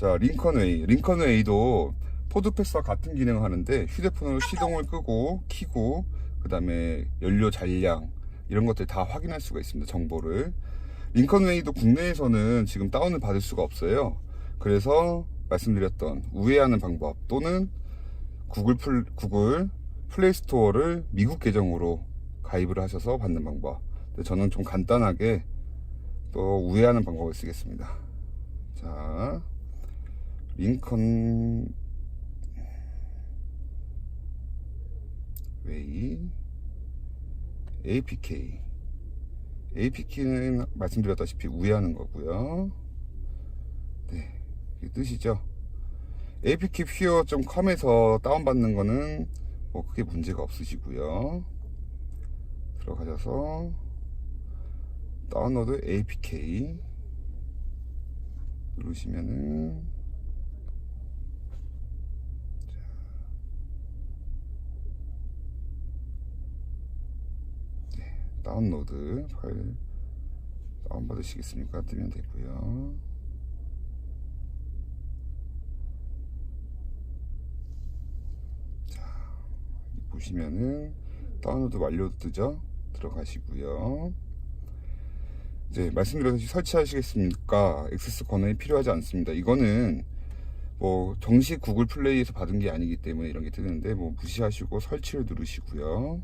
자, 링컨웨이. 링컨웨이도 포드패스와 같은 기능을 하는데 휴대폰으로 시동을 끄고 키고 그 다음에 연료 잔량 이런 것들 다 확인할 수가 있습니다. 정보를. 링컨웨이도 국내에서는 지금 다운을 받을 수가 없어요. 그래서 말씀드렸던 우회하는 방법 또는 구글 플, 구글 플레이 스토어를 미국 계정으로 가입을 하셔서 받는 방법. 저는 좀 간단하게 또 우회하는 방법을 쓰겠습니다. 자, 링컨 웨이 APK APK는 말씀드렸다시피 우회하는 거고요. 네, 뜻이죠. APK 퓨어.com에서 다운받는 거는 뭐 크게 문제가 없으시고요. 들어가셔서 다운로드 APK 누르시면은 다운로드 파일 다운받으시겠습니까? 뜨면 되고요. 자, 보시면은 다운로드 완료 뜨죠? 들어가시고요. 이제 말씀드렸듯이 설치하시겠습니까? 액세스 권한이 필요하지 않습니다. 이거는 뭐 정식 구글 플레이에서 받은 게 아니기 때문에 이런 게 뜨는데 뭐 무시하시고 설치를 누르시고요.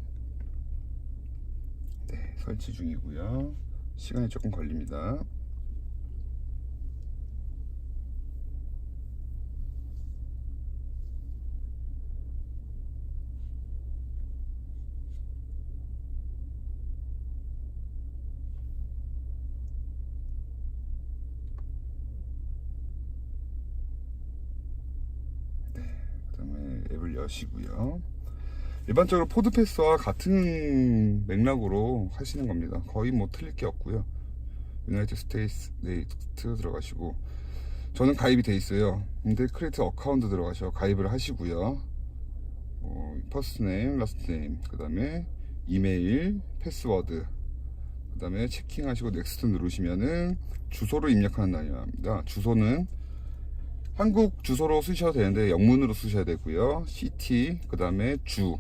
네, 설치 중이고요. 시간이 조금 걸립니다. 앱을 여시고요. 일반적으로 포드패스와 같은 맥락으로 하시는 겁니다. 거의 뭐 틀릴 게 없고요. 유나이티드 스테이트 네이트 들어가시고 저는 가입이 돼 있어요. 근데 크리에이터 어카운트 들어가셔 가입을 하시고요. 뭐 퍼스트 네임, 라스트 네임, 그 다음에 이메일, 패스워드, 그 다음에 체킹하시고 넥스트 누르시면은 주소를 입력하는 단위입니다. 주소는 한국 주소로 쓰셔도 되는데 영문으로 쓰셔야 되고요. 시티, 그 다음에 주.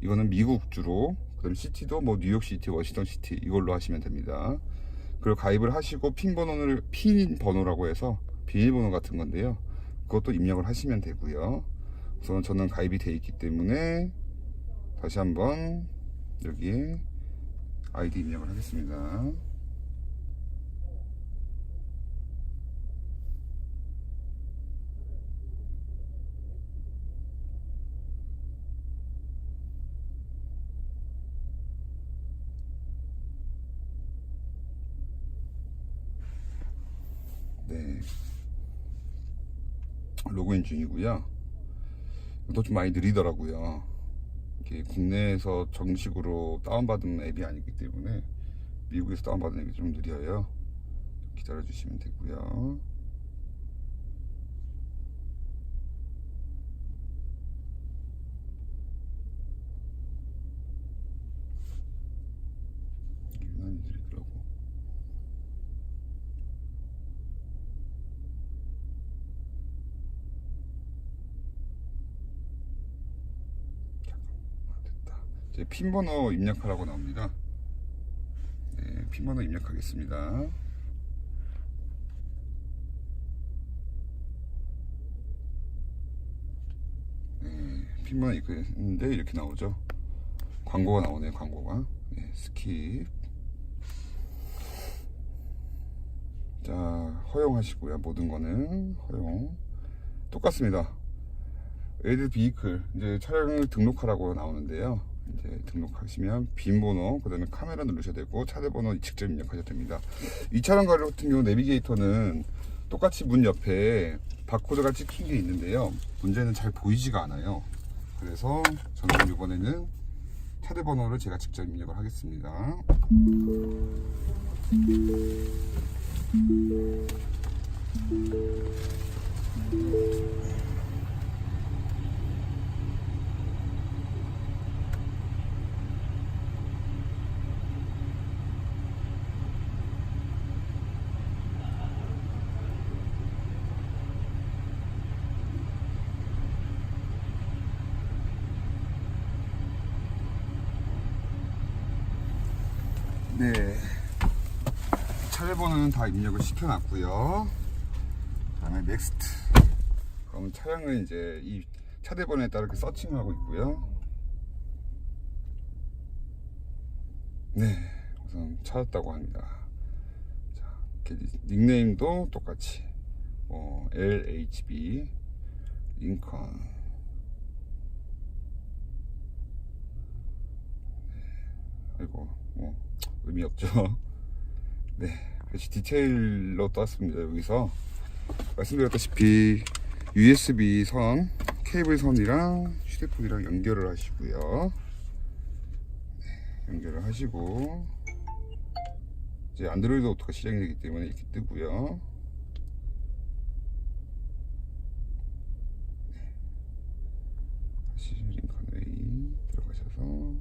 이거는 미국 주로. 그 다음에 시티도 뭐 뉴욕 시티, 워싱턴 시티 이걸로 하시면 됩니다. 그리고 가입을 하시고 핀 번호를 핀 번호라고 해서 비밀번호 같은 건데요. 그것도 입력을 하시면 되고요. 우선 저는 가입이 돼 있기 때문에 다시 한번 여기에 아이디 입력을 하겠습니다. 네. 로그인 중이고요. 이것도 좀 많이 느리더라고요. 이게 국내에서 정식으로 다운받은 앱이 아니기 때문에 미국에서 다운받은 앱이 좀 느려요. 기다려 주시면 되고요. 유난히 느리더라고. 아, 됐다. 이제 핀 번호 입력하라고 나옵니다. 네, 핀 번호 입력하겠습니다. 네, 핀 번호 입력했는데 이렇게 나오죠. 광고가 나오네요, 광고가. 네, 스킵. 자, 허용하시고요. 모든 거는 허용. 똑같습니다. 에드 비이클 이제 차량을 등록하라고 나오는데요. 이제 등록하시면 빈번호 그 다음에 카메라 누르셔야 되고 차대번호 직접 입력하셔야 됩니다. 이 차량 같은 경우 내비게이터는 똑같이 문 옆에 바코드가 찍힌 게 있는데요. 문제는 잘 보이지가 않아요. 그래서 저는 이번에는 차대번호를 제가 직접 입력을 하겠습니다. 네. 차례 번호는 다 입력을 시켜놨고요. 다음에 넥스트. 그럼 차량은 이제 이 차대번호에 따라 이렇게 서칭하고 있고요. 네, 우선 찾았다고 합니다. 자, 닉네임도 똑같이 어, LHB 링컨. 네, 아이고 뭐 의미 없죠. 네, 다시 디테일로 떴습니다. 여기서 말씀드렸다시피 USB 선, 케이블 선이랑 휴대폰이랑 연결을 하시고요. 네, 연결을 하시고 이제 안드로이드 오토가 시작이 되기 때문에 이렇게 뜨고요. 네. 다시 링컨웨이 들어가셔서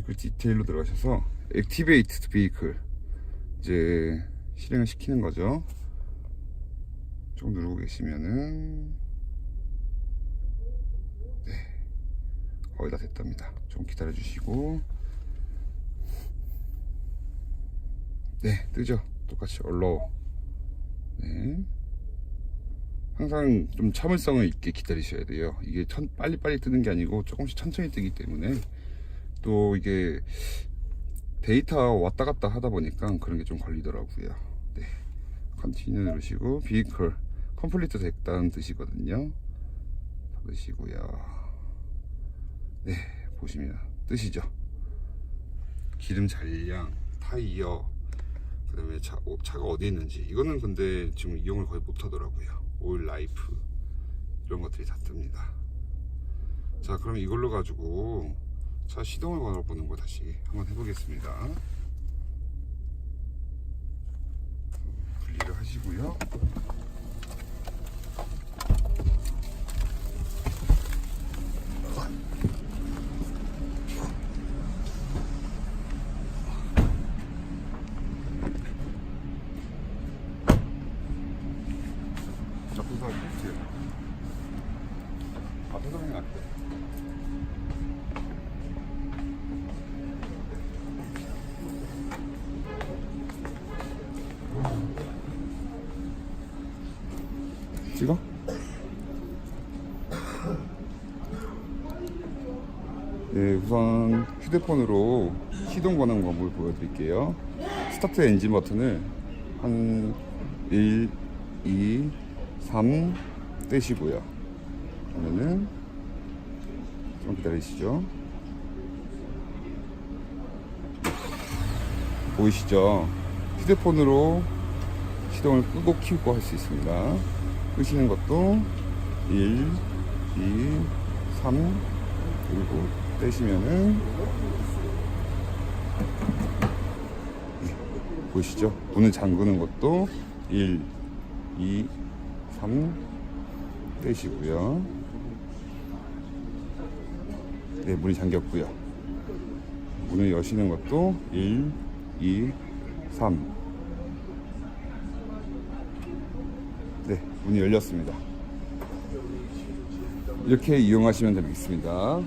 비클 디테일로 들어가셔서 액티베이트 비클 이제 실행을 시키는 거죠. 좀 누르고 계시면은 네 거의 다 됐답니다. 좀 기다려 주시고 네 뜨죠. 똑같이 얼로 네 항상 좀 참을성을 있게 기다리셔야 돼요. 이게 천, 빨리빨리 뜨는 게 아니고 조금씩 천천히 뜨기 때문에 또 이게 데이터 왔다 갔다 하다 보니까 그런 게 좀 걸리더라고요. 네. 컨티뉴 누르시고 비클 컴플리트 됐다는 뜻이거든요. 받으시고요. 네, 보시면 뜨시죠. 기름 잔량, 타이어, 그다음에 차, 어, 차가 어디 있는지 이거는 근데 지금 이용을 거의 못 하더라고요. 오일 라이프 이런 것들이 다 뜹니다. 자, 그럼 이걸로 가지고 자 시동을 걸어보는 거 다시 한번 해보겠습니다. 분리를 하시고요. 자, 부서 필수. 앞에서 보면 안 돼. 찍어? 네, 우선 휴대폰으로 시동 거는 방법을 보여드릴게요. 스타트 엔진 버튼을 한 1, 2, 3 떼시고요. 그러면은 좀 기다리시죠. 보이시죠? 휴대폰으로 시동을 끄고 키우고 할 수 있습니다. 끄시는 것도 1, 2, 3 그리고 떼시면은 네, 보이시죠? 문을 잠그는 것도 1, 2, 3 떼시고요. 네, 문이 잠겼고요. 문을 여시는 것도 1, 2, 3 네, 문이 열렸습니다. 이렇게 이용하시면 되겠습니다.